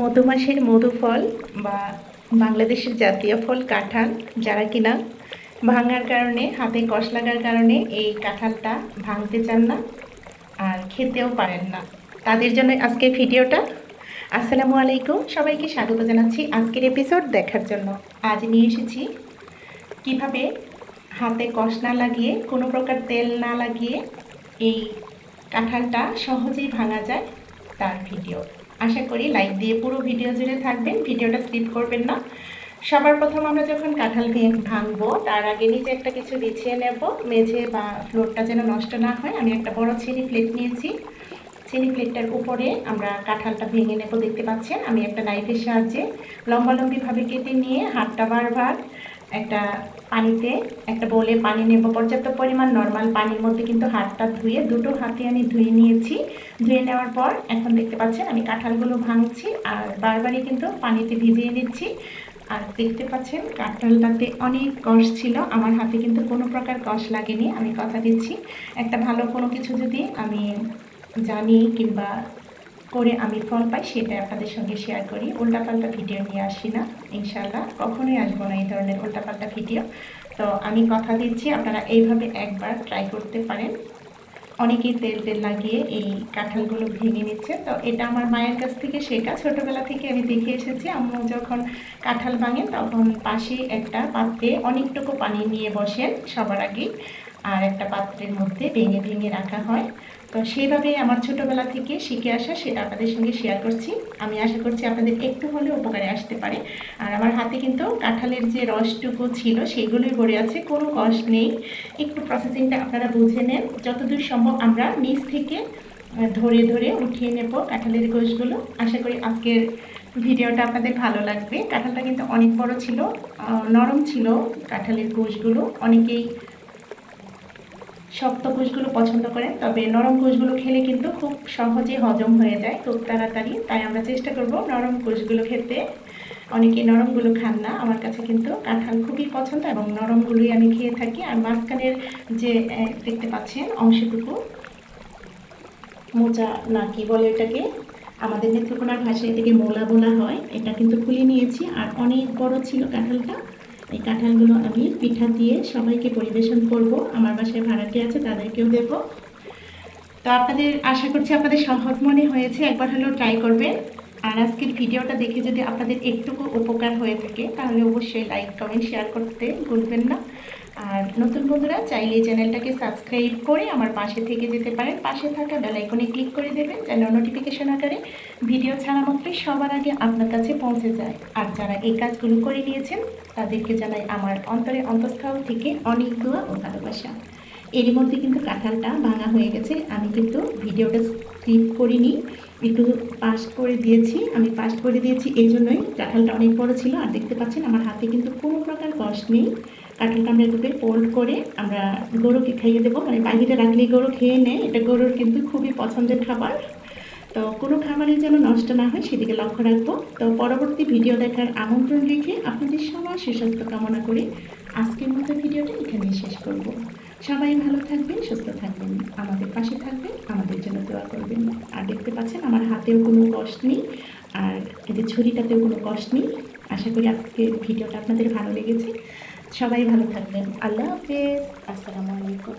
মধুমাসের মধু ফল বা বাংলাদেশের জাতীয় ফল কাঁঠাল, যারা কিনা ভাঙার কারণে, হাতে কষ লাগার কারণে এই কাঁঠালটা ভাঙতে চান না আর খেতেও পারেন না। তাদের জন্য আজকের ভিডিওটা। আসসালামু আলাইকুম। সবাইকে স্বাগত জানাচ্ছি আজকের এপিসোড দেখার জন্য। আজ নিয়ে এসেছি কীভাবে হাতে কষ না লাগিয়ে, কোনো প্রকার তেল না লাগিয়ে এই কাঁঠালটা সহজেই ভাঙা যায় তার ভিডিও। আশা করি লাইক দিয়ে পুরো ভিডিও জুড়ে থাকবেন ভিডিওটা স্কিপ করবেন না। সবার প্রথম আমরা যখন কাঁঠাল ভাঙবো, তার আগে নিচে একটা কিছু বিছিয়ে নেব। মেঝে বা ফ্লোরটা যেন নষ্ট না হয়, আমি একটা বড় চিনি প্লেট নিয়েছি। চিনি প্লেটটার উপরে আমরা কাঁঠালটা ভেঙে নেব, দেখতে পাচ্ছেন? আমি একটা নাইফের সাহায্যে লম্বালম্বিভাবে কেটে নিয়ে হাতটা বারবার একটা পানিতে, একটা বোলে পানি নেব। পর্যাপ্ত পরিমাণ নর্মাল পানির মধ্যে কিন্তু হাতটা ধুয়ে, দুটো হাতে আমি ধুয়ে নিয়েছি। ধুয়ে নেওয়ার পর এখন দেখতে পাচ্ছেন আমি কাঁঠালগুলো ভাঙছি আর বারবারই কিন্তু পানিতে ভিজিয়ে নিচ্ছি। আর দেখতে পাচ্ছেন কাঁঠালটাতে অনেক কষ ছিল। আমার হাতে কিন্তু কোনো প্রকার কষ লাগেনি, আমি কথা দিচ্ছি। একটা ভালো কোনো কিছু যদি আমি জানি কিংবা করে আমি ফল পাই, সেটা আপনাদের সঙ্গে শেয়ার করি। উল্টাপাল্টা ভিডিও নিয়ে আসি না ইনশাল্লাহ কখনোই আসব না এই ধরনের উল্টাপাল্টা ভিডিও তো আমি কথা দিচ্ছি, আপনারা এইভাবে একবার ট্রাই করতে পারেন। অনেকেই তেল তেল লাগিয়ে এই কাঁঠালগুলো ভেঙে নিচ্ছে। তো এটা আমার মায়ের কাছ থেকে শেখা ছোটোবেলা থেকে আমি দেখে এসেছি। আম্মু যখন কাঁঠাল ভাঙেন, তখন পাশে একটা পাত্রে অনেকটুকু পানি নিয়ে বসেন সবার আগে আর একটা পাত্রের মধ্যে ভেঙে ভেঙে রাখা হয়। তো সেইভাবে আমার ছোটোবেলা থেকে শিখে আসা সেটা আপনাদের সঙ্গে শেয়ার করছি। আমি আশা করছি আপনাদের একটু হলেও উপকারে আসতে পারে। আর আমার হাতে কিন্তু কাঁঠালের যে রসটুকু ছিল সেগুলোই ভরে আছে, কোনো কষ নেই। একটু প্রসেসিংটা আপনারা বুঝে নেন। যতদূর সম্ভব আমরা নিচ থেকে ধরে ধরে উঠিয়ে নেব কাঁঠালের গোশগুলো। আশা করি আজকের ভিডিওটা আপনাদের ভালো লাগবে। কাঁঠালটা কিন্তু অনেক বড় ছিল নরম ছিল কাঁঠালের গোশগুলো। অনেকেই শক্ত কোষগুলো পছন্দ করেন তবে নরম কোষগুলো খেলে কিন্তু খুব সহজে হজম হয়ে যায় খুব তাড়াতাড়ি। তাই আমরা চেষ্টা করব নরম কোষগুলো খেতে। অনেকে নরমগুলো খান না, আমার কাছে কিন্তু কাঁঠাল খুবই পছন্দ এবং নরমগুলোই আমি খেয়ে থাকি। আর মাঝখানের যে দেখতে পাচ্ছেন অংশটুকু, মোচা না কি বলে এটাকে? আমাদের নেত্রকোনার ভাষায় এটাকে মোলা বলা হয়। এটা কিন্তু খুলে নিয়েছি। আর অনেক বড় ছিল কাঁঠালটা। এই কাঁঠালগুলো আমি পিঠা দিয়ে সবাইকে পরিবেশন করব। আমার বাসায় ভাড়াটি আছে, তাদেরকেও দেব। তো আপনাদের আশা করছি আপনাদের সহজ মনে হয়েছে, একবার হলেও ট্রাই করবেন। আর আজকের ভিডিওটা দেখে যদি আপনাদের একটুকু উপকার হয়ে থাকে, তাহলে অবশ্যই লাইক, কমেন্ট, শেয়ার করতে ভুলবেন না। আর নতুন বন্ধুরা, চাইলে এই চ্যানেলটাকে সাবস্ক্রাইব করে আমার পাশে থেকে যেতে পারেন। পাশে থাকা বেল আইকনে ক্লিক করে দেবেন, যেন নোটিফিকেশন আকারে ভিডিও ছাড়া মাত্রই সবার আগে আপনার কাছে পৌঁছে যায়। আর যারা এই কাজগুলো করে নিয়েছেন, তাদেরকে জানাই আমার অন্তরে অন্তঃস্থল থেকে অনেক দোয়া ও ভালোবাসা। এর মধ্যে কিন্তু কাঁঠালটা ভাঙা হয়ে গেছে। আমি কিন্তু ভিডিওটা স্কিপ করিনি। একটু পাস করে দিয়েছি, আমি পাস করে দিয়েছি এই জন্যই। কাঁঠালটা অনেক বড় ছিল, আর দেখতে পাচ্ছেন আমার হাতে কিন্তু কোনো প্রকার কষ্ট নেই। কাঁঠালটা আমরা এভাবে পোল্ড করে আমরা গরুকে খাইয়ে দেবো। মানে বাইরে রাখলেই গরু খেয়ে নেয়, এটা গরুর কিন্তু খুবই পছন্দের খাবার। তো কোনো খাবারই যেন নষ্ট না হয়, সেদিকে লক্ষ্য রাখব। তো পরবর্তী ভিডিও দেখার আমন্ত্রণ রেখে আপনাদের সবার সুস্বাস্থ্য কামনা করে আজকের মতো ভিডিওটা এখানেই শেষ করব। সবাই ভালো থাকবেন, সুস্থ থাকবেন, আমাদের পাশে থাকবেন আমাদের জন্য দোয়া করবেন আর দেখতে পাচ্ছেন আমার হাতেও কোনো কষ্ট নেই, আর এদের ছুরিটাতেও কোনো কষ্ট নেই। আশা করি আজকে ভিডিওটা আপনাদের ভালো লেগেছে। সবাই ভালো থাকবেন। আল্লাহ হাফেজ। আসসালামু আলাইকুম।